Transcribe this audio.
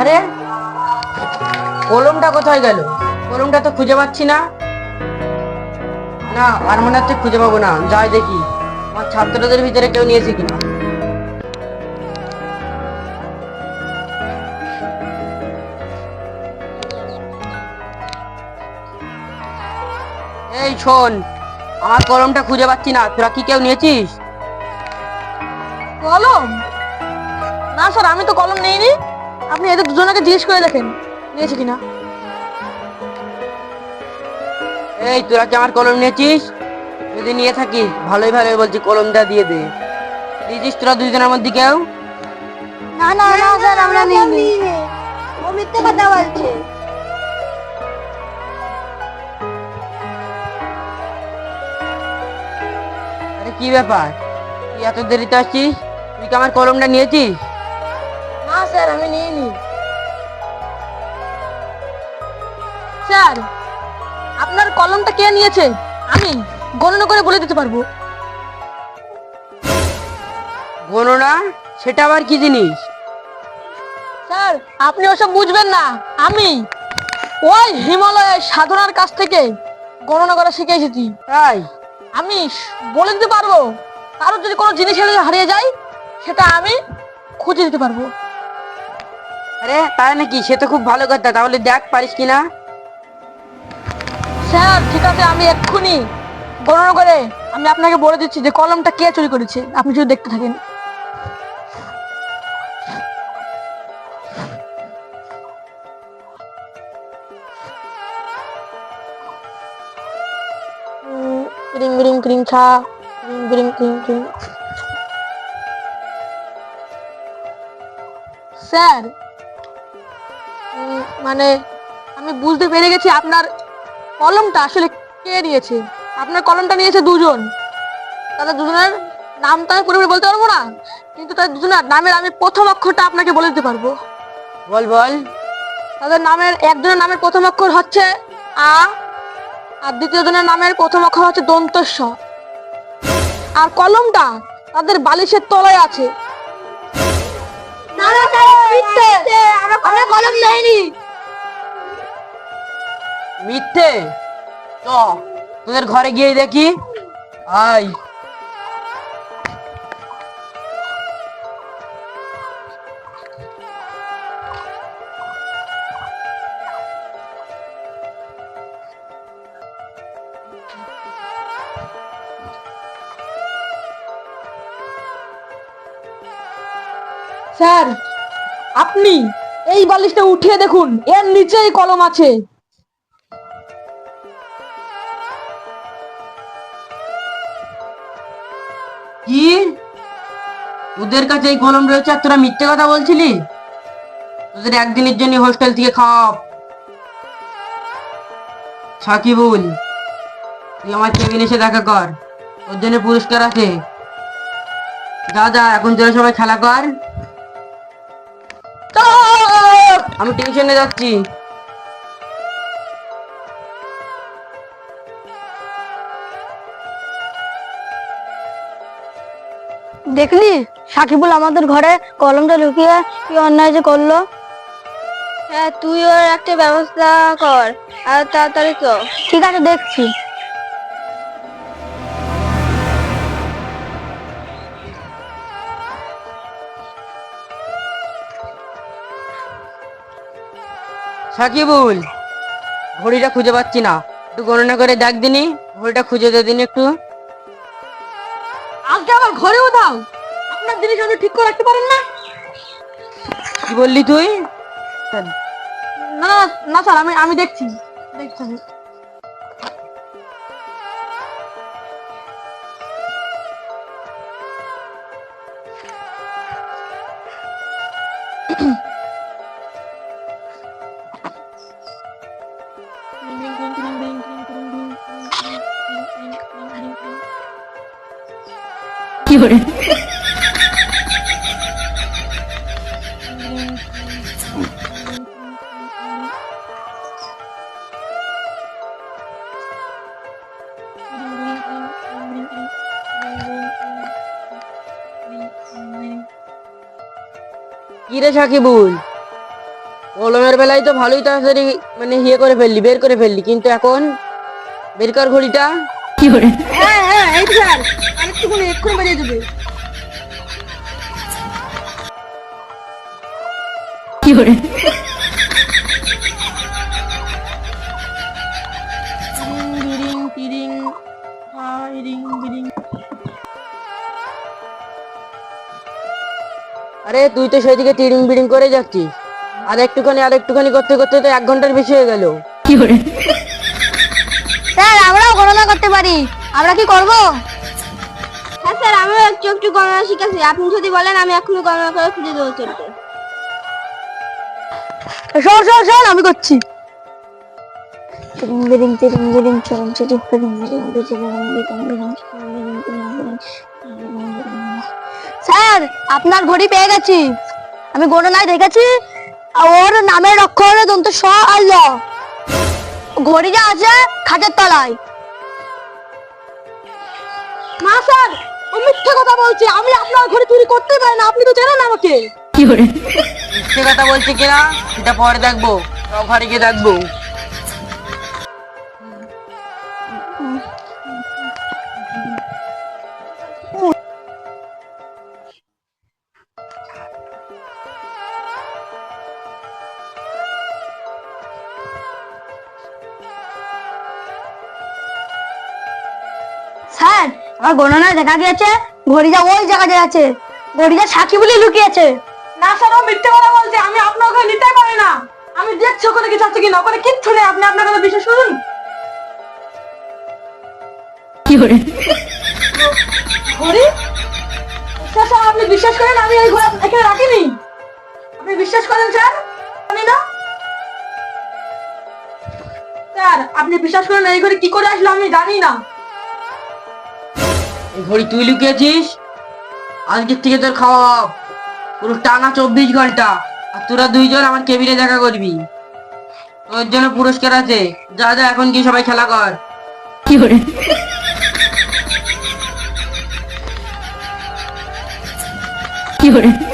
আরে, কলমটা কোথায় গেল? কলমটা তো খুঁজে পাচ্ছি না। না আর মনে হচ্ছে খুঁজে পাবো না। যাই দেখি, আমার ছাত্রদের ভিতরে কেউ নিয়েছে কিনা। এই শোন, আমার কলমটা খুঁজে পাচ্ছি না। তোরা কি কেউ নিয়েছিস? কলম? না স্যার, আমি তো কলম নেইনি। আপনি এদের দুজনকে জিজ্ঞেস করে দেখেন নিয়েছে কিনা। এই তোরা কি আমার কলম নিয়েছিস? যদি নিয়ে থাকিস ভালোই ভালোই বলছি কলমটা দিয়ে দে। দিয়েছিস তোরা দুজনের মধ্যে কেউ? না না না স্যার আমরা নেইনি ও মিথ্যে কথা বলছে। আরে কি ব্যাপার? তুই এত দেরিতে আসছিস? তুই কি আমার কলমটা নিয়েছিস? স্যার আমি নিইনি স্যার আপনার কলমটা কে নিয়েছে? আমি গণনা করে বলে দিতে পারব। গণনা? সেটা আবার কি জিনিস? স্যার আপনি ওসব বুঝবেন না। আমি ওই হিমালয়ের সাধনার কাছ থেকে গণনা করা শিখে এসেছি। তাই? আমি বলে দিতে পারব। কারোর যদি কোনো জিনিস হারিয়ে যায় সেটা আমি খুঁজে দিতে পারব। আরে, তাই নাকি? সে তো খুব ভালো কথা, তাহলে দেখ পারিস কিনা? স্যার, ঠিক আছে, আমি এক্ষুনি গণনা করে আমি আপনাকে বলে দিচ্ছি যে কলমটা কে চুরি করেছে, আপনি যদি দেখতে থাকেন। স্যার মানে আমি বুঝতে পেরে গেছি আপনার কলমটা আসলে কে নিয়েছে আপনার কলমটা নিয়েছে দুজন তাদের দুজনের নাম তো আমি পুরোপুরি বলতে পারব না কিন্তু তাদের দুজনের নামের আমি প্রথম অক্ষরটা আপনাকে বলে দিতে পারব বল বল তাদের নামের একজনের নামের প্রথম অক্ষর হচ্ছে আ আর দ্বিতীয় জনের নামের প্রথম অক্ষর হচ্ছে দন্তস্ব আর কলমটা তাদের বালিশের তলায় আছে আমরা কলম নেইনি মিথ্যে? চ, তোদের ঘরে গিয়ে দেখি। আয়। স্যার, আপনি এই বালিশটা উঠিয়ে দেখুন, এর নিচেই কলম আছে। কি? তোদের কাছে এই কলম রয়েছে আর তোরা মিথ্যে কথা বলছিলি? তোদের একদিনের জন্য হোস্টেল থেকে খাওয়াব সাকিবুল, তুই আমার কেবিন এসে দেখা কর। তোর জন্য পুরস্কার আছে। যা যা, এখন তোরা সবাই খেলা কর। আমি টিউশনে যাচ্ছি। দেখলি? সাকিবুল আমাদের ঘরে কলমটা লুকিয়ে কি অন্যায় যে করল? হ্যাঁ তুই ওর একটা ব্যবস্থা কর আর তাড়াতাড়ি তো। ঠিক আছে দেখছি। সাকিবুল ঘড়িটা খুঁজে পাচ্ছি না। একটু গণনা করে দেখ দিনি ঘড়িটা খুঁজে দে দিন একটু। আজকে আবার ঘরেও দাও। আপনার জিনিস আপনি ঠিক করে রাখতে পারেন না। কি বললি তুই? না না না স্যার আমি আমি দেখছি। দেখছি আমি। কি রে সাকিবুল? কলমের বেলায় তো ভালোই তাড়াতাড়ি মানে ইয়ে করে ফেললি, বের করে ফেললি, কিন্তু এখন বের কর ঘড়িটা। হ্যাঁ হ্যাঁ এই তো স্যার আরেকটুখানি এক্ষুনি বেরিয়ে দেবে। বিরিং বিরিং হাই রিং বিরিং আরে তুই তো সেদিকে টিরিং বিড়িং করে যাচ্ছিস। আর একটুখানি আর একটুখানি করতে করতে তো এক ঘণ্টার বেশি হয়ে গেল। স্যার আমরাও গণনা করতে পারি আমরা কি করব হ্যাঁ স্যার আমিও একটু একটু গণনা শিখেছি আপনি যদি বলেন আমি এখনই গণনা করে খুঁজে দেবো চলতে শোন শোন শোন আমি করছি বিরিং বিরিং বিরিং চরম চরম বিরিং বিরিং বিরিং বিরিং বিরিং বিরিং স্যার আপনার ঘড়ি পেয়ে গেছি আমি গণনায় দেখেছি ওর নামের অক্ষর দন্ত স আর ল ঘড়িটা আছে খাটের তলায়। না স্যার ও মিথ্যে কথা বলছে আমি আপনার ঘড়ি চুরি করতে পারি না আপনি তো জানেন আমাকে। কি করে? মিথ্যে কথা বলছে কিনা সেটা পরে দেখব সব ঘরে গিয়ে দেখব। আমার গণনায় দেখা গিয়েছে ঘড়িটা ওই জায়গায় আছে। ঘড়িটা সাক্ষী বলে লুকিয়েছে। না স্যার ও মিথ্যে কথা বলছে। আমি আপনার ওখানে নিতে পারি না। আমি দেখছি ওখানে কিছু আছে কিনা ওখানে কিচ্ছু নেই। আপনি আপনার কথা বিশ্বাস করুন। ঘড়ি স্যার স্যার আপনি বিশ্বাস করেন আমি এই ঘড়ি এখানে রাখিনি? আপনি বিশ্বাস করেন স্যার? জানি না। স্যার আপনি বিশ্বাস করেন এই ঘড়ি কি করে আসলো আমি জানি না। ঘড়ি তুই লুকিয়েছিস? আজকের থেকে তোর খাওয়া পুরো টানা চব্বিশ ঘণ্টা। আর তোরা দুইজন আমার কেবিনে দেখা করবি। তোর জন্য পুরস্কার আছে। যা যা, এখন কি সবাই খেলা কর। কি hore